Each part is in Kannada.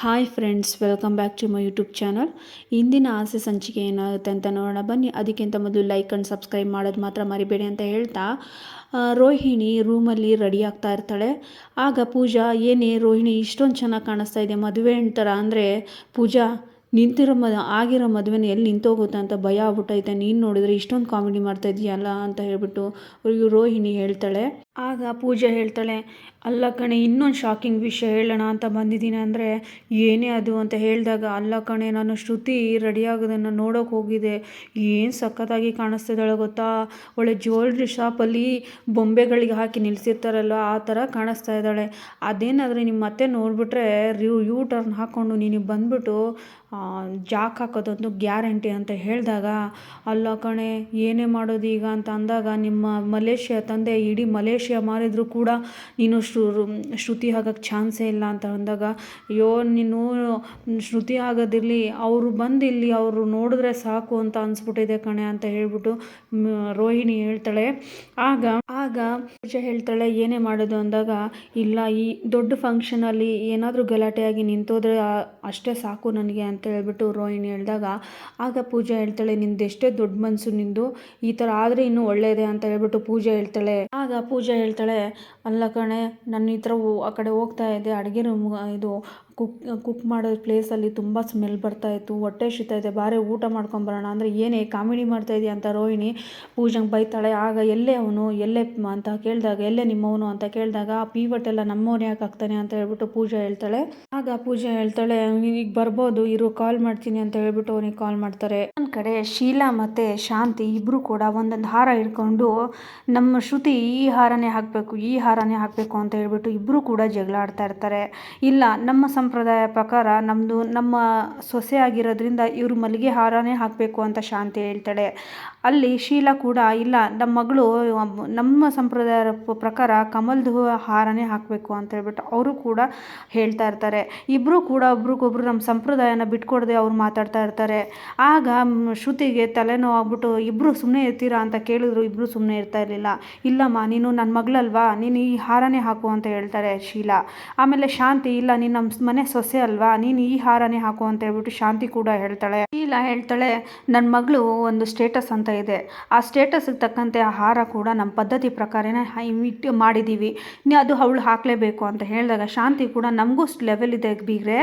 Hi friends welcome back to my YouTube channel ಇಂದಿನ ಆಸೆ ಸಂಚಿಕೆ ಏನಾಗುತ್ತೆ ಅಂತ ನೋಡೋಣ. ಬನ್ನಿ, ಅದಕ್ಕಿಂತ ಮೊದಲು ಲೈಕ್ ಆ್ಯಂಡ್ ಸಬ್ಸ್ಕ್ರೈಬ್ ಮಾಡೋದು ಮಾತ್ರ ಮರಿಬೇಡಿ ಅಂತ ಹೇಳ್ತಾ ರೋಹಿಣಿ ರೂಮಲ್ಲಿ ರೆಡಿ ಆಗ್ತಾ ಇರ್ತಾಳೆ. ಆಗ ಪೂಜಾ, ಏನೇ ರೋಹಿಣಿ, ಇಷ್ಟೊಂದು ಚೆನ್ನಾಗಿ ಕಾಣಿಸ್ತಾ ಇದೆ, ಮದುವೆ ಅಂತಾರ? ಅಂದರೆ ಪೂಜಾ, ನಿಂತಿರೋ ಮದ ಆಗಿರೋ ಮದುವೆನ ಎಲ್ಲಿ ನಿಂತೋಗುತ್ತೆ ಅಂತ ಭಯ ಆಗ್ಬಿಟ್ಟೈತೆ. ನೀನು ನೋಡಿದ್ರೆ ಇಷ್ಟೊಂದು ಕಾಮಿಡಿ ಮಾಡ್ತಾ ಇದೆಯಲ್ಲ ಅಂತ ಹೇಳ್ಬಿಟ್ಟು ರೋಹಿಣಿ ಹೇಳ್ತಾಳೆ. ಆಗ ಪೂಜಾ ಹೇಳ್ತಾಳೆ ಅಲ್ಲ ಕಣೆ, ಇನ್ನೊಂದು ಶಾಕಿಂಗ್ ವಿಷಯ ಹೇಳೋಣ ಅಂತ ಬಂದಿದ್ದೀನಿ ಅಂದರೆ ಏನೇ ಅದು ಅಂತ ಹೇಳಿದಾಗ, ಅಲ್ಲ ಕಣೆ, ನಾನು ಶ್ರುತಿ ರೆಡಿ ಆಗೋದನ್ನು ನೋಡೋಕೆ ಹೋಗಿದೆ ಏನು ಸಖತ್ತಾಗಿ ಕಾಣಿಸ್ತಿದ್ದಾಳೆ ಗೊತ್ತಾ? ಒಳ್ಳೆ ಜ್ಯುವೆಲ್ರಿ ಶಾಪಲ್ಲಿ ಬೊಂಬೆಗಳಿಗೆ ಹಾಕಿ ನಿಲ್ಲಿಸಿರ್ತಾರಲ್ಲ ಆ ಥರ ಕಾಣಿಸ್ತಾ ಇದ್ದಾಳೆ. ಅದೇನಾದರೆ ನಿಮ್ಮ ಮತ್ತೆ ನೋಡಿಬಿಟ್ರೆ ರಿವ್ ಯೂ ಟರ್ನ್ ಹಾಕ್ಕೊಂಡು ನೀನು ಬಂದುಬಿಟ್ಟು ಜಾಕ್ ಹಾಕೋದೊಂದು ಗ್ಯಾರಂಟಿ ಅಂತ ಹೇಳಿದಾಗ, ಅಲ್ಲ ಕಣೆ, ಏನೇ ಮಾಡೋದು ಈಗ ಅಂತ ಅಂದಾಗ ನಿಮ್ಮ ಮಲೇಷ್ಯಾ ತಂದೆ ಇಡೀ ಮಲೇಷ್ಯಾ ಮಾರಿದ್ರು ಕೂಡ ನೀನು ಶ್ರುತಿ ಆಗಕ್ಕೆ ಚಾನ್ಸೇ ಇಲ್ಲ ಅಂತ ಅಂದಾಗ, ಅಯ್ಯೋ, ನೀನು ಶ್ರುತಿ ಆಗೋದಿರಲಿ, ಅವರು ಬಂದು ಇಲ್ಲಿ ಅವರು ನೋಡಿದ್ರೆ ಸಾಕು ಅಂತ ಅನಿಸ್ಬಿಟ್ಟಿದೆ ಕಣೆ ಅಂತ ಹೇಳ್ಬಿಟ್ಟು ರೋಹಿಣಿ ಹೇಳ್ತಾಳೆ. ಆಗ ಆಗ ಪೂಜಾ ಹೇಳ್ತಾಳೆ, ಏನೇ ಮಾಡೋದು ಅಂದಾಗ, ಇಲ್ಲ, ಈ ದೊಡ್ಡ ಫಂಕ್ಷನಲ್ಲಿ ಏನಾದರೂ ಗಲಾಟೆಯಾಗಿ ನಿಂತೋದ್ರೆ ಅಷ್ಟೇ ಸಾಕು ನನಗೆ ಅಂತ ಹೇಳ್ಬಿಟ್ಟು ರೋಹಿಣಿ ಹೇಳಿದಾಗ, ಆಗ ಪೂಜಾ ಹೇಳ್ತಾಳೆ, ನಿಂದು ಎಷ್ಟೇ ದೊಡ್ಡ ಮನಸ್ಸು ನಿಂದು, ಈ ಥರ ಆದರೆ ಇನ್ನೂ ಒಳ್ಳೆಯದೇ ಅಂತ ಹೇಳ್ಬಿಟ್ಟು ಪೂಜಾ ಹೇಳ್ತಾಳೆ. ಆಗ ಪೂಜಾ ಹೇಳ್ತಾಳೆ, ಅಲ್ಲ ಕಣೆ ನನ್ನ ಈ ಥರ ಆ ಕಡೆ ಹೋಗ್ತಾ ಇದ್ದೆ ಅಡುಗೆ ರೂಮ್ ಇದು ಕುಕ್ ಕುಕ್ ಮಾಡೋ ಪ್ಲೇಸಲ್ಲಿ ತುಂಬ ಸ್ಮೆಲ್ ಬರ್ತಾ ಇತ್ತು. ಹೊಟ್ಟೆ ಶೀತಾ ಇದೆ. ಬಾರೆ ಊಟ ಮಾಡ್ಕೊಂಬರೋಣ ಅಂದರೆ ಏನೇ ಕಾಮಿಡಿ ಮಾಡ್ತಾ ಇದೆಯಾ ಅಂತ ರೋಹಿಣಿ ಪೂಜಂಗೆ ಬೈತಾಳೆ. ಆಗ ಎಲ್ಲೇ ಅವನು, ಎಲ್ಲೇ ಅಂತ ಕೇಳಿದಾಗ, ಎಲ್ಲೇ ನಿಮ್ಮವನು ಅಂತ ಕೇಳಿದಾಗ ಆ ಪೀವಟ್ ಎಲ್ಲ ನಮ್ಮವನು ಯಾಕೆ ಆಗ್ತಾನೆ ಅಂತ ಹೇಳ್ಬಿಟ್ಟು ಪೂಜಾ ಹೇಳ್ತಾಳೆ. ಆಗ ಪೂಜಾ ಹೇಳ್ತಾಳೆ ಈಗ ಬರ್ಬೋದು, ಇರು ಕಾಲ್ ಮಾಡ್ತೀನಿ ಅಂತ ಹೇಳ್ಬಿಟ್ಟು ಅವನಿಗೆ ಕಾಲ್ ಮಾಡ್ತಾರೆ. ನನ್ನ ಕಡೆ ಶೀಲಾ ಮತ್ತು ಶಾಂತಿ ಇಬ್ಬರು ಕೂಡ ಒಂದೊಂದು ಹಾರ ಹಿಡ್ಕೊಂಡು ನಮ್ಮ ಶ್ರುತಿ ಈ ಹಾರನೇ ಹಾಕಬೇಕು, ಈ ಹಾರನೇ ಹಾಕಬೇಕು ಅಂತ ಹೇಳ್ಬಿಟ್ಟು ಇಬ್ಬರು ಕೂಡ ಜಗಳ ಆಡ್ತಾ ಇರ್ತಾರೆ. ಇಲ್ಲ, ನಮ್ಮ ಸಂಪ್ರದಾಯ ಪ್ರಕಾರ ನಮ್ಮದು ನಮ್ಮ ಸೊಸೆ ಆಗಿರೋದ್ರಿಂದ ಇವರು ಮಲ್ಲಿಗೆ ಹಾರನೇ ಹಾಕಬೇಕು ಅಂತ ಶಾಂತಿ ಹೇಳ್ತಾಳೆ. ಅಲ್ಲಿ ಶೀಲಾ ಕೂಡ ಇಲ್ಲ ನಮ್ಮ ಮಗಳು, ನಮ್ಮ ಸಂಪ್ರದಾಯ ಪ್ರಕಾರ ಕಮಲ್ದು ಹಾರನೇ ಹಾಕಬೇಕು ಅಂತ ಹೇಳ್ಬಿಟ್ಟು ಅವರು ಕೂಡ ಹೇಳ್ತಾ ಇರ್ತಾರೆ. ಇಬ್ಬರೂ ಕೂಡ ಒಬ್ರಿಗೊಬ್ರು ನಮ್ಮ ಸಂಪ್ರದಾಯನ ಬಿಟ್ಕೊಡದೆ ಅವ್ರು ಮಾತಾಡ್ತಾ ಇರ್ತಾರೆ. ಆಗ ಶ್ರುತಿಗೆ ತಲೆನೋವು ಆಗ್ಬಿಟ್ಟು ಇಬ್ಬರು ಸುಮ್ಮನೆ ಇರ್ತೀರಾ? ಅಂತ ಕೇಳಿದ್ರು. ಇಬ್ಬರು ಸುಮ್ಮನೆ ಇರ್ತಾ ಇರಲಿಲ್ಲ. ಇಲ್ಲಮ್ಮ, ನೀನು ನನ್ನ ಮಗಳಲ್ವಾ? ನೀನು ಈ ಹಾರನೇ ಹಾಕು ಅಂತ ಹೇಳ್ತಾರೆ ಶೀಲಾ. ಆಮೇಲೆ ಶಾಂತಿ, ಇಲ್ಲ, ನೀನು ನಮ್ಮ ಮನೆ ಸೊಸೆ ಅಲ್ವಾ? ನೀನು ಈ ಹಾರನೇ ಹಾಕು ಅಂತ ಹೇಳ್ಬಿಟ್ಟು ಶಾಂತಿ ಕೂಡ ಹೇಳ್ತಾಳೆ. ಶೀಲಾ ಹೇಳ್ತಾಳೆ ನನ್ನ ಮಗಳು ಒಂದು ಸ್ಟೇಟಸ್ ಅಂತ ಇದೆ. ಆ ಸ್ಟೇಟಸ್ಗೆ ತಕ್ಕಂತೆ ಆ ಹಾರ ಕೂಡ ನಮ್ಮ ಪದ್ಧತಿ ಪ್ರಕಾರನೇ ಇಟ್ಟು ಮಾಡಿದ್ದೀವಿ ಇನ್ನು ಅದು ಅವಳು ಹಾಕಲೇಬೇಕು ಅಂತ ಹೇಳಿದಾಗ ಶಾಂತಿ ಕೂಡ ನಮಗೂ ಲೆವೆಲ್ ಇದೆ ಬೀಗ್ರೆ.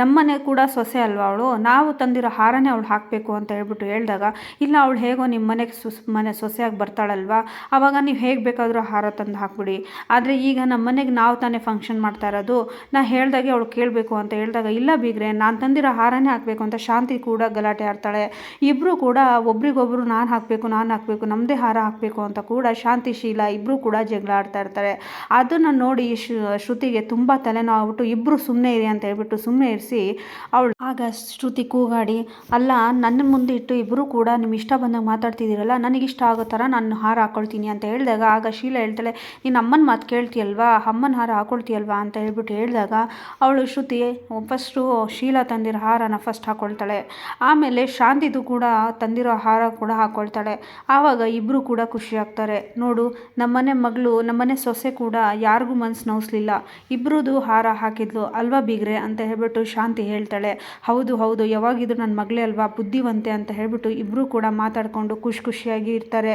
ನಮ್ಮನೆ ಕೂಡ ಸೊಸೆ ಅಲ್ವಾ ಅವಳು? ನಾವು ತಂದಿರೋ ಹಾರನೇ ಅವಳು ಹಾಕಬೇಕು ಅಂತ ಹೇಳ್ಬಿಟ್ಟು ಹೇಳಿದಾಗ, ಇಲ್ಲ ಅವಳು ಹೇಗೋ ನಿಮ್ಮ ಮನೆಗೆ ಸುಸ್ ಮನೆ ಸೊಸೆಯಾಗಿ ಬರ್ತಾಳಲ್ವಾ? ಆವಾಗ ನೀವು ಹೇಗೆ ಬೇಕಾದರೂ ಹಾರ ತಂದು ಹಾಕ್ಬಿಡಿ. ಆದರೆ ಈಗ ನಮ್ಮ ಮನೆಗೆ ನಾವು ತಾನೇ ಫಂಕ್ಷನ್ ಮಾಡ್ತಾ ಇರೋದು. ನಾ ಹೇಳ್ದಾಗೆ ಅವಳು ಕೇಳಬೇಕು ಅಂತ ಹೇಳಿದಾಗ, ಇಲ್ಲ ಬೀಗ್ರೆ, ನಾನು ತಂದಿರೋ ಹಾರನೇ ಹಾಕಬೇಕು ಅಂತ ಶಾಂತಿ ಕೂಡ ಗಲಾಟೆ ಆಡ್ತಾಳೆ. ಇಬ್ಬರು ಕೂಡ ಒಬ್ರಿಗೊಬ್ರು ನಾನು ಹಾಕಬೇಕು, ನಾನು ಹಾಕಬೇಕು ನಮ್ಮದೇ ಹಾರ ಹಾಕಬೇಕು ಅಂತ ಕೂಡ ಶಾಂತಿ ಶೀಲ ಇಬ್ಬರು ಕೂಡ ಜಗಳ ಆಡ್ತಾ ಇರ್ತಾರೆ. ಅದನ್ನು ನೋಡಿ ಶ್ರು- ಶ್ರುತಿಗೆ ತುಂಬ ತಲೆನೋವು ಆಗ್ಬಿಟ್ಟು ಇಬ್ಬರು ಸುಮ್ಮನೆ ಇರಿ ಅಂತ ಹೇಳ್ಬಿಟ್ಟು ಸುಮ್ಮನೆ ಇರಿಸಿ ಅವಳು ಆಗ ಶ್ರುತಿ ಕೂಗಾಡಿ, ಅಲ್ಲ, ನನ್ನ ಮುಂದೆ ಇಟ್ಟು ಇಬ್ಬರು ಕೂಡ ನಿಮ್ಮ ಇಷ್ಟ ಬಂದಾಗ ಮಾತಾಡ್ತಿದ್ದೀರಲ್ಲ ಇಷ್ಟ ಆಗೋ ಥರ ನಾನು ಹಾರ ಹಾಕೊಳ್ತೀನಿ ಅಂತ ಹೇಳಿದಾಗ, ಆಗ ಶೀಲ ಹೇಳ್ತಾಳೆ, ನೀನು ಅಮ್ಮನ ಮಾತು ಕೇಳ್ತೀಯಲ್ವಾ? ಅಮ್ಮನ ಹಾರ ಹಾಕೊಳ್ತೀಯಲ್ವಾ? ಅಂತ ಹೇಳ್ಬಿಟ್ಟು ಹೇಳಿದಾಗ, ಅವಳು ಶ್ರುತಿ, ಫಸ್ಟು ಶೀಲಾ ತಂದಿರೋ ಹಾರನ ಫಸ್ಟ್ ಹಾಕೊಳ್ತಾಳೆ. ಆಮೇಲೆ ಶಾಂತಿದು ಕೂಡ ತಂದಿರೋ ಹಾರ ಕೂಡ ಹಾಕೊಳ್ತಾಳೆ ಆವಾಗ ಇಬ್ಬರು ಕೂಡ ಖುಷಿ ಆಗ್ತಾರೆ. ನೋಡು, ನಮ್ಮನೆ ಮಗಳು, ನಮ್ಮನೆ ಸೊಸೆ ಕೂಡ ಯಾರಿಗೂ ಮನ್ಸು ನೋವಿಸ್ಲಿಲ್ಲ ಇಬ್ಬರದು ಹಾರ ಹಾಕಿದ್ಲು. ಅಲ್ವಾ ಬೀಗ್ರೆ? ಅಂತ ಹೇಳ್ಬಿಟ್ಟು ಶಾಂತಿ ಹೇಳ್ತಾಳೆ. ಹೌದು ಹೌದು, ಯಾವಾಗಿದ್ರು ನನ್ನ ಮಗಳೇ ಅಲ್ವಾ ಬುದ್ಧಿವಂತೆ ಅಂತ ಹೇಳ್ಬಿಟ್ಟು ಇಬ್ಬರು ಕೂಡ ಮಾತಾಡಿಕೊಂಡು ಖುಷಿ ಖುಷಿಯಾಗಿ ಇರ್ತಾರೆ.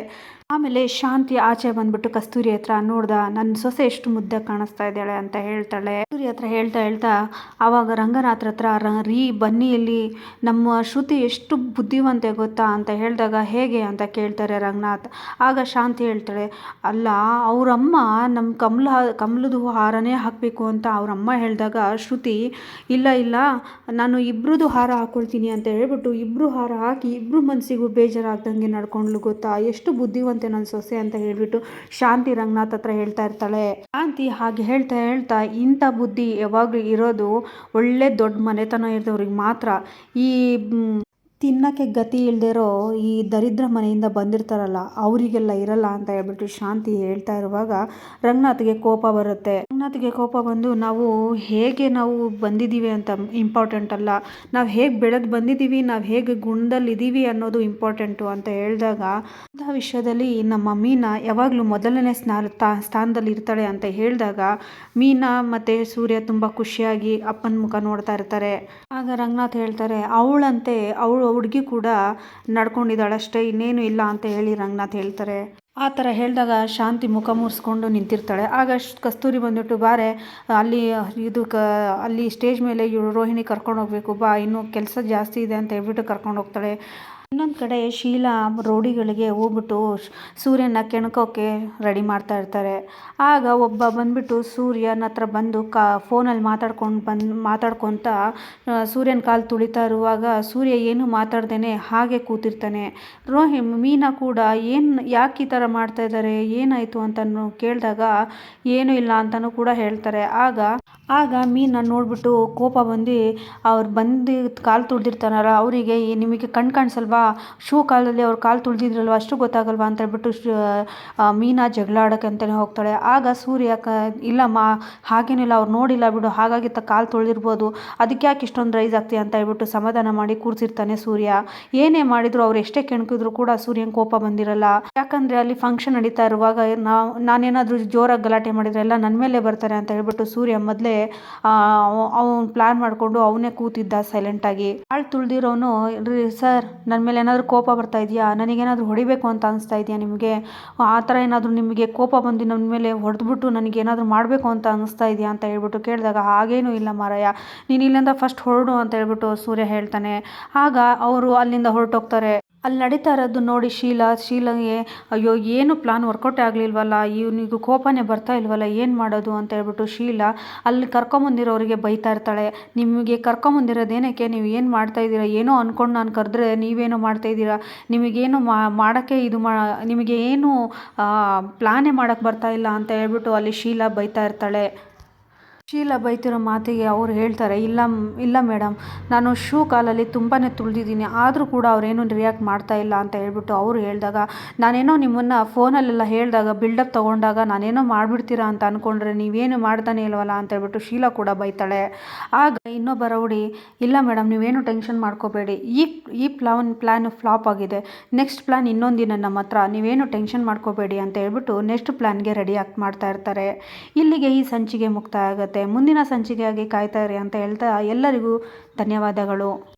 ಆಮೇಲೆ ಶಾಂತಿ ಆಚೆ ಬಂದ್ಬಿಟ್ಟು ಕಸ್ತೂರಿ ಹತ್ರ ನೋಡ್ದ ನನ್ನ ಸೊಸೆ ಎಷ್ಟು ಮುದ್ದೆ ಕಾಣಿಸ್ತಾ ಇದ್ದಾಳೆ ಅಂತ ಹೇಳ್ತಾಳೆ. ಕಸ್ತೂರಿ ಹತ್ರ ಹೇಳ್ತಾ ಹೇಳ್ತಾ ಆವಾಗ ರಂಗನಾಥ್ರ ಹತ್ರ, ರ- ಬನ್ನಿಯಲ್ಲಿ ನಮ್ಮ ಶ್ರುತಿ ಎಷ್ಟು ಬುದ್ಧಿವಂತೆ ಗೊತ್ತಾ ಅಂತ ಹೇಳಿದಾಗ, ಹೇಗೆ? ಅಂತ ಕೇಳ್ತಾರೆ ರಂಗನಾಥ್. ಆಗ ಶಾಂತಿ ಹೇಳ್ತಾಳೆ, ಅಲ್ಲ, ಅವರಮ್ಮ ನಮ್ಮ ಕಮಲ ಕಮಲದ ಹಾರನೇ ಹಾಕಬೇಕು ಅಂತ ಅವರಮ್ಮ ಹೇಳಿದಾಗ, ಶ್ರುತಿ, ಇಲ್ಲ ಇಲ್ಲ, ನಾನು ಇಬ್ಬರದು ಹಾರ ಹಾಕ್ಕೊಳ್ತೀನಿ ಅಂತ ಹೇಳ್ಬಿಟ್ಟು ಇಬ್ಬರು ಹಾರ ಹಾಕಿ ಇಬ್ಬರು ಮನಸ್ಸಿಗೂ ಬೇಜಾರಾಗ್ದಂಗೆ ನಡ್ಕೊಂಡ್ಲು ಗೊತ್ತಾ? ಎಷ್ಟು ಬುದ್ಧಿವಂತೆ ನನ್ನ ಸೊಸೆ ಅಂತ ಹೇಳಿಬಿಟ್ಟು ಶಾಂತಿ ರಂಗನಾಥ್ ಹತ್ರ ಹೇಳ್ತಾ ಇರ್ತಾಳೆ. ಶಾಂತಿ ಹಾಗೆ ಹೇಳ್ತಾ ಹೇಳ್ತಾ ಇಂಥ ಬುದ್ಧಿ ಯಾವಾಗಲೂ ಇರೋದು ಒಳ್ಳೆ ದೊಡ್ಡ ಮನೆತನ ಇರೋರಿಗೆ ಮಾತ್ರ. ಈ ತಿನ್ನಕ್ಕೆ ಗತಿ ಇಲ್ದಿರೋ ಈ ದರಿದ್ರ ಮನೆಯಿಂದ ಬಂದಿರ್ತಾರಲ್ಲ, ಅವರಿಗೆಲ್ಲ ಇರಲ್ಲ ಅಂತ ಹೇಳ್ಬಿಟ್ಟು ಶಾಂತಿ ಹೇಳ್ತಾ ಇರುವಾಗ ರಂಗನಾಥ್ಗೆ ಕೋಪ ಬರುತ್ತೆ. ರಂಗನಾಥ್ಗೆ ಕೋಪ ಬಂದು ನಾವು ಹೇಗೆ ನಾವು ಬಂದಿದ್ದೀವಿ ಅಂತ ಇಂಪಾರ್ಟೆಂಟ್ ಅಲ್ಲ, ನಾವು ಹೇಗೆ ಬೆಳೆದು ಬಂದಿದ್ದೀವಿ, ನಾವು ಹೇಗೆ ಗುಣದಲ್ಲಿದ್ದೀವಿ ಅನ್ನೋದು ಇಂಪಾರ್ಟೆಂಟು ಅಂತ ಹೇಳಿದಾಗ ಅಂಥ ವಿಷಯದಲ್ಲಿ ನಮ್ಮ ಮೀನಾ ಯಾವಾಗಲೂ ಮೊದಲನೇ ಸ್ನಾನ ಸ್ಥಾನದಲ್ಲಿ ಇರ್ತಾಳೆ ಅಂತ ಹೇಳಿದಾಗ ಮೀನಾ ಮತ್ತು ಸೂರ್ಯ ತುಂಬ ಖುಷಿಯಾಗಿ ಅಪ್ಪನ ಮುಖ ನೋಡ್ತಾ ಇರ್ತಾರೆ. ಆಗ ರಂಗನಾಥ್ ಹೇಳ್ತಾರೆ, ಅವಳಂತೆ ಅವಳು ಹುಡುಗಿ ಕೂಡ ನಡ್ಕೊಂಡಿದ್ದಾಳೆ, ಅಷ್ಟೇ ಇನ್ನೇನು ಇಲ್ಲ ಅಂತ ಹೇಳಿ ರಂಗನಾಥ್ ಹೇಳ್ತಾರೆ. ಆ ಥರ ಹೇಳಿದಾಗ ಶಾಂತಿ ಮುಖ ಮುರಿಸ್ಕೊಂಡು ನಿಂತಿರ್ತಾಳೆ. ಆಗ ಕಸ್ತೂರಿ ಬಂದ್ಬಿಟ್ಟು, ಬಾರೆ, ಅಲ್ಲಿ ಇದು ಕ, ಅಲ್ಲಿ ಸ್ಟೇಜ್ ಮೇಲೆ ರೋಹಿಣಿ ಕರ್ಕೊಂಡು ಹೋಗಬೇಕು, ಬಾ, ಇನ್ನೂ ಕೆಲಸ ಜಾಸ್ತಿ ಇದೆ ಅಂತ ಹೇಳ್ಬಿಟ್ಟು ಕರ್ಕೊಂಡು ಹೋಗ್ತಾಳೆ. ಇನ್ನೊಂದು ಕಡೆ ಶೀಲಾ ರೋಡಿಗಳಿಗೆ ಹೋಗ್ಬಿಟ್ಟು ಸೂರ್ಯನ ಕೆಣಕೋಕೆ ರೆಡಿ ಮಾಡ್ತಾ ಇರ್ತಾರೆ. ಆಗ ಒಬ್ಬ ಬಂದ್ಬಿಟ್ಟು ಸೂರ್ಯನ ಹತ್ರ ಬಂದು ಕಾ ಫೋನಲ್ಲಿ ಮಾತಾಡ್ಕೊಂಡು ಬಂದು ಮಾತಾಡ್ಕೊತ ಸೂರ್ಯನ ಕಾಲು ತುಳಿತಾ ಇರುವಾಗ ಸೂರ್ಯ ಏನು ಮಾತಾಡ್ದೇನೆ ಹಾಗೆ ಕೂತಿರ್ತಾನೆ. ರೋಹಿ ಮೀನಾ ಕೂಡ ಏನು ಯಾಕೆ ಈ ಥರ ಮಾಡ್ತಾ ಇದ್ದಾರೆ ಏನಾಯಿತು ಅಂತನೂ ಕೇಳಿದಾಗ, ಏನೂ ಇಲ್ಲ ಅಂತಲೂ ಕೂಡ ಹೇಳ್ತಾರೆ. ಆಗ ಆಗ ಮೀನಾ ನೋಡ್ಬಿಟ್ಟು ಕೋಪ ಬಂದು, ಅವ್ರು ಬಂದು ಕಾಲು ತುಳಿದಿರ್ತಾರಲ್ಲ ಅವರಿಗೆ ನಿಮಗೆ ಕಣ್ ಕಾಣಿಸಲ್ವಾ? ಶೂ ಕಾಲಲ್ಲಿ ಅವ್ರ ಕಾಲು ತುಳಿದಿದ್ರಲ್ವ, ಅಷ್ಟು ಗೊತ್ತಾಗಲ್ವಾ ಅಂತ ಹೇಳ್ಬಿಟ್ಟು ಮೀನಾ ಜಗಳ ಆಡೋಕೆ ಅಂತಲೇ ಹೋಗ್ತಾಳೆ. ಆಗ ಸೂರ್ಯ ಕ ಇಲ್ಲಮ್ಮ ಹಾಗೇನಿಲ್ಲ, ಅವ್ರು ನೋಡಿಲ್ಲ ಬಿಡು, ಹಾಗಾಗಿ ತ, ಕಾಲು ತುಳಿದಿರ್ಬೋದು. ಅದಕ್ಕೆ ಯಾಕೆ ಇಷ್ಟೊಂದು ರೈಸ್ ಆಗ್ತೀಯ ಅಂತ ಹೇಳ್ಬಿಟ್ಟು ಸಮಾಧಾನ ಮಾಡಿ ಕೂರಿಸಿರ್ತಾನೆ ಸೂರ್ಯ. ಏನೇ ಮಾಡಿದ್ರು ಅವ್ರು ಎಷ್ಟೇ ಕೆಣಕಿದ್ರು ಕೂಡ ಸೂರ್ಯನ ಕೋಪ ಬಂದಿರಲ್ಲ. ಯಾಕಂದರೆ ಅಲ್ಲಿ ಫಂಕ್ಷನ್ ನಡೀತಾ ಇರುವಾಗ ನಾವು ನಾನೇನಾದರೂ ಜೋರಾಗಿ ಗಲಾಟೆ ಮಾಡಿದ್ರೆ ಎಲ್ಲ ನನ್ನ ಮೇಲೆ ಬರ್ತಾರೆ ಅಂತ ಹೇಳ್ಬಿಟ್ಟು ಸೂರ್ಯ ಮೊದಲೇ ಅವನು ಪ್ಲ್ಯಾನ್ ಮಾಡಿಕೊಂಡು ಅವನೇ ಕೂತಿದ್ದ ಸೈಲೆಂಟಾಗಿ ಕಾಳು ತುಳಿದಿರೋನು ಸರ್ ನನ್ನ ಮೇಲೆ ಏನಾದರೂ ಕೋಪ ಬರ್ತಾ ಇದೆಯಾ? ನನಗೇನಾದರೂ ಹೊಡಿಬೇಕು ಅಂತ ಅನಿಸ್ತಾ ಇದೆಯಾ ನಿಮಗೆ? ಆ ಥರ ಏನಾದರೂ ನಿಮಗೆ ಕೋಪ ಬಂದು ನನ್ನ ಮೇಲೆ ಹೊಡೆದ್ಬಿಟ್ಟು ನನಗೆ ಏನಾದರೂ ಮಾಡಬೇಕು ಅಂತ ಅನಿಸ್ತಾ ಇದೆಯಾ ಅಂತ ಹೇಳ್ಬಿಟ್ಟು ಕೇಳಿದಾಗ, ಹಾಗೇನೂ ಇಲ್ಲ ಮಾರಾಯ. ನೀನು ಇಲ್ಲಿಂದ ಫಸ್ಟ್ ಹೊರಡು ಅಂತ ಹೇಳ್ಬಿಟ್ಟು ಸೂರ್ಯ ಹೇಳ್ತಾನೆ. ಆಗ ಅವರು ಅಲ್ಲಿಂದ ಹೊರಟೋಗ್ತಾರೆ. ಅಲ್ಲಿ ನಡೀತಾ ಇರೋದು ನೋಡಿ ಶೀಲಾ. ಶೀಲಾಗೆ, ಅಯ್ಯೋ, ಏನು ಪ್ಲಾನ್ ವರ್ಕೌಟ್ ಆಗಲಿಲ್ವಲ್ಲ? ಇವನಿಗೂ ಕೋಪನೇ ಬರ್ತಾ ಇಲ್ವಲ್ಲ? ಏನು ಮಾಡೋದು? ಅಂತ ಹೇಳ್ಬಿಟ್ಟು ಶೀಲಾ ಅಲ್ಲಿ ಕರ್ಕೊಂಬಂದಿರೋರಿಗೆ ಬೈತಾ ಇರ್ತಾಳೆ. ನಿಮಗೆ ಕರ್ಕೊಂಬಂದಿರೋದೇನಕ್ಕೆ ನೀವು ಏನು ಮಾಡ್ತಾ ಇದ್ದೀರಾ? ಏನೋ ಅಂದ್ಕೊಂಡು ನಾನು ಕರೆದ್ರೆ ನೀವೇನೋ ಮಾಡ್ತಾ ಇದ್ದೀರಾ? ನಿಮಗೇನು ಮಾಡೋಕ್ಕೆ ಇದು ಮಾ, ನಿಮಗೆ ಏನು ಪ್ಲಾನೇ ಮಾಡೋಕ್ಕೆ ಬರ್ತಾ ಇಲ್ಲ? ಅಂತ ಹೇಳ್ಬಿಟ್ಟು ಅಲ್ಲಿ ಶೀಲಾ ಬೈತಾ ಇರ್ತಾಳೆ. ಶೀಲಾ ಬೈತಿರೋ ಮಾತಿಗೆ ಅವ್ರು ಹೇಳ್ತಾರೆ, ಇಲ್ಲ ಇಲ್ಲ ಮೇಡಮ್, ನಾನು ಶೂ ಕಾಲಲ್ಲಿ ತುಂಬಾ ತುಳಿದಿದ್ದೀನಿ, ಆದರೂ ಕೂಡ ಅವರೇನು ರಿಯಾಕ್ಟ್ ಮಾಡ್ತಾ ಇಲ್ಲ ಅಂತ ಹೇಳ್ಬಿಟ್ಟು ಅವರು ಹೇಳಿದಾಗ, ನಾನೇನೋ ನಿಮ್ಮನ್ನು ಫೋನಲ್ಲೆಲ್ಲ ಹೇಳಿದಾಗ ಬಿಲ್ಡಪ್ ತೊಗೊಂಡಾಗ ನಾನೇನೋ ಮಾಡಿಬಿಡ್ತೀರಾ ಅಂತ ಅಂದ್ಕೊಂಡ್ರೆ ನೀವೇನು ಮಾಡ್ತಾನೆ ಇಲ್ವಲ್ಲ ಅಂತ ಹೇಳ್ಬಿಟ್ಟು ಶೀಲಾ ಕೂಡ ಬೈತಾಳೆ. ಆಗ ಇನ್ನೊಬ್ಬ ರೌಡಿ, ಇಲ್ಲ ಮೇಡಮ್, ನೀವೇನು ಟೆನ್ಷನ್ ಮಾಡ್ಕೋಬೇಡಿ, ಈ ಈ ಪ್ಲಾನ್ ಪ್ಲ್ಯಾನ್ ಫ್ಲಾಪ್ ಆಗಿದೆ ನೆಕ್ಸ್ಟ್ ಪ್ಲ್ಯಾನ್ ಇನ್ನೊಂದಿನ ನಮ್ಮ ಹತ್ರ, ನೀವೇನು ಟೆನ್ಷನ್ ಮಾಡ್ಕೋಬೇಡಿ ಅಂತ ಹೇಳ್ಬಿಟ್ಟು ನೆಕ್ಸ್ಟ್ ಪ್ಲ್ಯಾನ್ಗೆ ರೆಡಿ ಆಗಿ ಮಾಡ್ತಾ ಇರ್ತಾರೆ. ಇಲ್ಲಿಗೆ ಈ ಸಂಚಿಗೆ ಮುಕ್ತಾಯ ಆಗುತ್ತೆ. ಮುಂದಿನ ಸಂಚಿಕೆಯಾಗಿ ಕಾಯ್ತಾ ಇರಿ ಅಂತ ಹೇಳ್ತಾ ಎಲ್ಲರಿಗೂ ಧನ್ಯವಾದಗಳು.